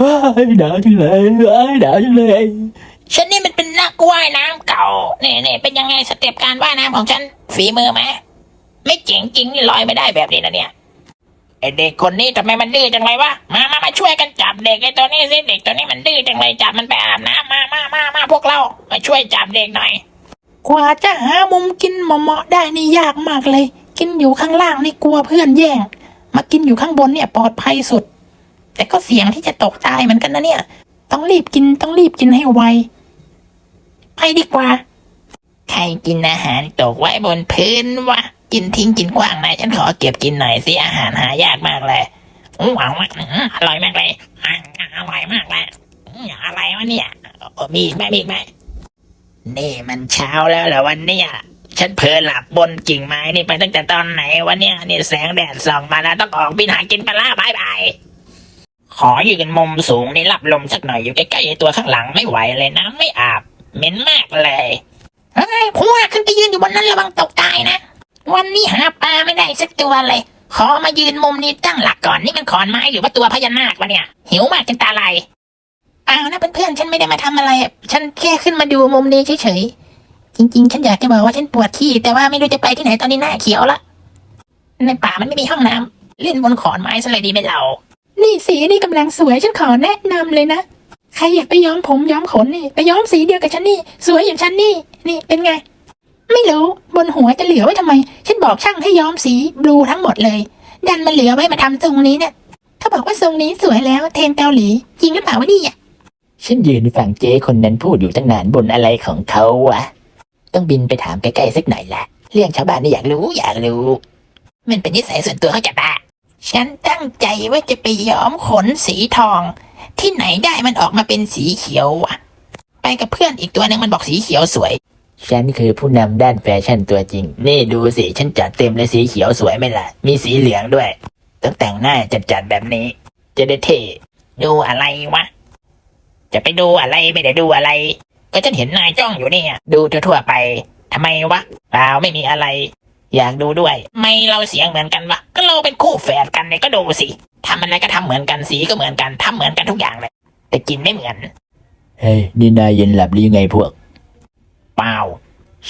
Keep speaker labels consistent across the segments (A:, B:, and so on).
A: เฮ้ยหนาวจังเลยเอ้ยหนาวจังเลย
B: ฉันนี่มันเป็นนักว่ายน้ำเก่าเนี่ยเนี่ยเป็นยังไงสเต็ปการว่ายน้ำของฉันฝีมือไหมไม่เจ๋งจริงนี่ลอยไม่ได้แบบนี้นะเนี่ยไอเด็กคนนี้ทำไมมันดื้อจังเลยวะมามามาช่วยกันจับเด็กไอตัวนี้สิเด็กตัวนี้มันดื้อจังเลยจับมันไปอาบน้ำมามามามาพวกเรา มาช่วยจับเด็กหน่อย
C: กว่าจะหามุมกินเหมาะๆได้นี่ยากมากเลย กินอยู่ข้างล่างนี่กลัวเพื่อนแย่งมากินอยู่ข้างบนเนี่ยปลอดภัยสุด เสี่ยงที่จะตกตายเหมือนกันนะเนี่ย ต้องรีบกินต้องรีบกินให้ไว ไปดีกว่า
B: ใครกินอาหารตกไว้บนพื้นวะ กินทิ้งกินกว้างหน่อยฉันขอเก็บกินหน่อยสิอาหารหายากมากเลยอู้หวังว่าอื้อร่อยมากเลยอร่อยมากเลยอะไรวะเนี่ยมีอีกไหมมีอีกไหมนี่มันเช้าแล้วเหรอวันเนี้ยฉันเพลอหลับบนกิ่งไม้นี่ไปตั้งแต่ตอนไหนวันเนี้ยนี่แสงแดดส่องมาแล้วต้องออกบินหากินปลาร้าบายบาย ขออยู่กันมุมสูงในรับลมสักหน่อยอยู่ใกล้ๆตัวข้างหลังไม่ไหวเลยน้ำไม่อาบเหม็นมากเลย
C: เฮ้ยพวกขึ้นไปยืนอยู่บนนั้นระวังตกตายนะ วันนี้หาปลาไม่ได้สักตัวเลย ขอมายืนมุมนี้ตั้งหลักก่อนนี่มันขอนไม้หรือว่าตัวพญานาควะเนี่ย หิวมากจนตาลายอ้าวนะเพื่อนๆฉันไม่ได้มาทำอะไร ฉันแค่ขึ้นมาดูมุมนี้เฉยๆจริง ๆ ฉันอยากจะบอกว่าฉันปวดขี้แต่ว่าไม่รู้จะไปที่ไหนตอนนี้หน้าเขียวละในป่ามันไม่มีห้องน้ำเล่นบนขอนไม้ซะเลยดีไหมเรา นี่สีนี่กำลังสวยฉันขอแนะนำเลยนะ ใครอยากไปย้อมผมย้อมขนนี่ ไปย้อมสีเดียวกับฉันนี่ สวยอย่างฉันนี่ นี่เป็นไง ไม่รู้บนหัวจะเหลือไว้ทำไม ฉันบอกช่างให้ย้อมสีบลูทั้งหมดเลย ดันมาเหลือไว้มาทำทรงนี้เนี่ยเขาบอกว่าทรงนี้สวยแล้วเทนเกาหลีจริงหรือเปล่าวะนี่อะ
B: ฉันยืนฟังเจ๊คนนั้นพูดอยู่ตั้งนานบนอะไรของเขาวะ ต้องบินไปถามใกล้ๆสักหน่อยละเรื่องชาวบ้านนี่อยากรู้อยากรู้ มันเป็นนิสัยส่วนตัวเขาจะบ้า ฉันตั้งใจว่าจะไปย้อมขนสีทอง ที่ไหนได้มันออกมาเป็นสีเขียววะไปกับเพื่อนอีกตัวหนึ่งมันบอกสีเขียวสวย ฉันคือผู้นำด้านแฟชั่นตัวจริง นี่ดูสิ ฉันจัดเต็มเลยสีเขียวสวยไหมล่ะ มีสีเหลืองด้วย ต้องแต่งหน้าจัดๆแบบนี้ จะได้เท่ดูอะไรวะ จะไปดูอะไรไม่ได้ดูอะไร ก็ฉันเห็นนายจ้องอยู่เนี่ย ดูทั่วๆไปทำไมวะเปล่าไม่มีอะไร อยากดูด้วย ไม่เราเสียงเหมือนกันวะก็เราเป็นคู่แฝดกันเนี่ยก็ดูสิทำอะไรก็ทำเหมือนกันสีก็เหมือนกันทำเหมือนกันทุกอย่างเลย แต่กินไม่เหมือน
A: เฮ้ยนี่นายเย็นหลับหรือยังไงพวก
B: เปล่า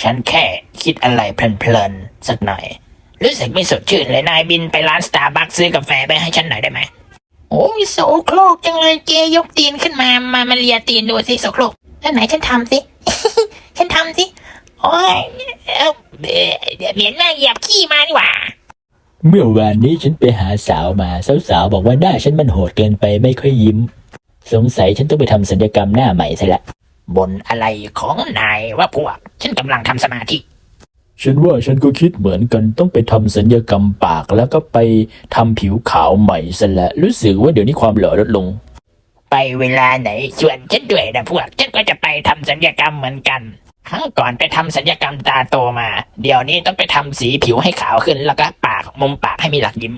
B: ฉันแค่คิดอะไรเพลินๆสักหน่อย รู้สึกไม่สดชื่นเลยนายบินไปร้านสตาร์บัคซื้อกาแฟไปให้ฉันหน่อยได้ไหมโอ้ยโสโครกจังเลยเจยกตีนขึ้นมามามาเลียตีนดูสิโสโครก
C: แล้วไหนฉันทำสิ ฉันทำสิ
B: โอ้ยเอ้าเอ่อเดี๋ยวเหม็นหน้าเหยียบขี้มานี่หว่า
A: เมื่อวานนี้ฉันไปหาสาวมา สาวๆบอกว่าหน้าฉันมันโหดเกินไปไม่ค่อยยิ้ม สงสัยฉันต้องไปทำศัลยกรรมหน้าใหม่ซะละ
B: บนอะไรของนายวะพวก ฉันกำลังทำสมาธิ
A: ฉันว่าฉันก็คิดเหมือนกันต้องไปทำศัลยกรรมปากแล้วก็ไปทำผิวขาวใหม่ซะละรู้สึกว่าเดี๋ยวนี้ความหล่อลดลง
B: ไปเวลาไหนชวนฉันด้วยนะพวก ฉันก็จะไปทำสัญญกรรมเหมือนกัน ครั้งก่อนไปทำสัญญกรรมตาโตมา เดี๋ยวนี้ต้องไปทำสีผิวให้ขาวขึ้น แล้วก็ปากมุมปากให้มีหลักยิ้ม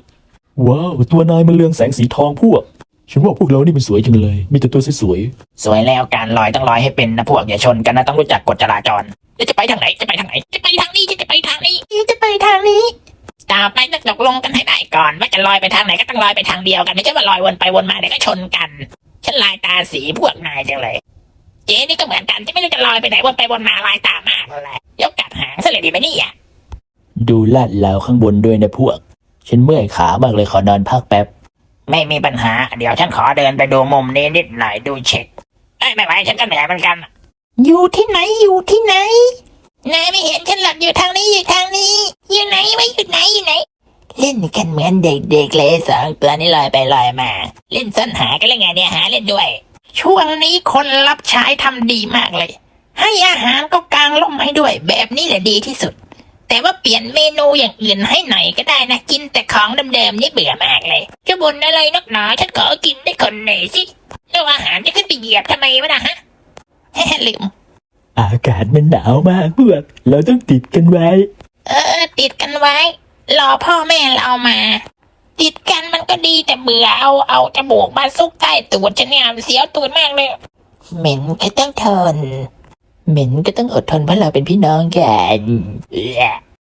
A: ว้าว ตัวนายมันเรืองแสงสีทองพวก ฉันว่าพวกเรานี่มันสวยจังเลย มีแต่ตัวสวย
B: สวยแล้วการลอยต้องลอยให้เป็นนะพวกอย่าชนกันนะต้องรู้จักกฎจราจรแล้วจะไปทางไหนจะไปทางไหน จะไปทางนี้จะไปทางนี้
C: จะไปทางนี้
B: ต่อไปต้องตกลงกันให้ได้ก่อน ว่าจะลอยไปทางไหนก็ต้องลอยไปทางเดียวกันไม่ใช่ว่าลอยวนไปวนมาเดี๋ยวก็ชนกัน ฉันลายตาสีพวกนายจังเลยเจ๊นี่ก็เหมือนกันจะไม่รู้จะลอยไปไหนวนไปวนมาลายตามากเลยยกกัดหางซะเลยดีไหมเนี่ย
A: ๆดูลาดลาวข้างบนด้วยนะพวก ฉันเมื่อยขามากเลยขอนอนพักแป๊บ
B: ไม่มีปัญหา เดี๋ยวฉันขอเดินไปดูมุมนี้นิดหน่อยดูเช็คเอ้ยไม่ไหวฉันก็เหนื่อยเหมือนกัน
C: อยู่ที่ไหนอยู่ที่ไหน
B: นายไม่เห็นฉันหลับอยู่ทางนี้อยู่ทางนี้ อยู่ไหนไม่อยู่ไหนอยู่ไหน เล่นกันเหมือนเด็กๆเลยสองตัวนี้ลอยไปลอยมา เล่นซ่อนหากันเลยไงเนี่ยหาเล่นด้วย
C: ช่วงนี้คนรับใช้ทำดีมากเลย ให้อาหารก็กางล่มให้ด้วย แบบนี้แหละดีที่สุด
B: แต่ว่าเปลี่ยนเมนูอย่างอื่นให้หน่อยก็ได้นะ กินแต่ของเดิมๆนี่เบื่อมากเลยจะบ่นอะไรนักหนาฉันขอกินได้คนหน่อยสิแล้วอาหารจะขึ้นไปเหยียบทำไมวะนะฮะ
C: แฮ่ลืม
A: อากาศมันหนาวมากพวก เราต้องติดกันไว้
B: เออ ติดกันไว้ รอพ่อแม่เรามา ติดกันมันก็ดีแต่เบื่อเอาเอาจมูกมาซุกใต้ตูดฉันเนี่ยเสียวตูดมากเลย เหม็นก็ต้องทน เหม็นก็ต้องอดทนเพราะเราเป็นพี่น้องกัน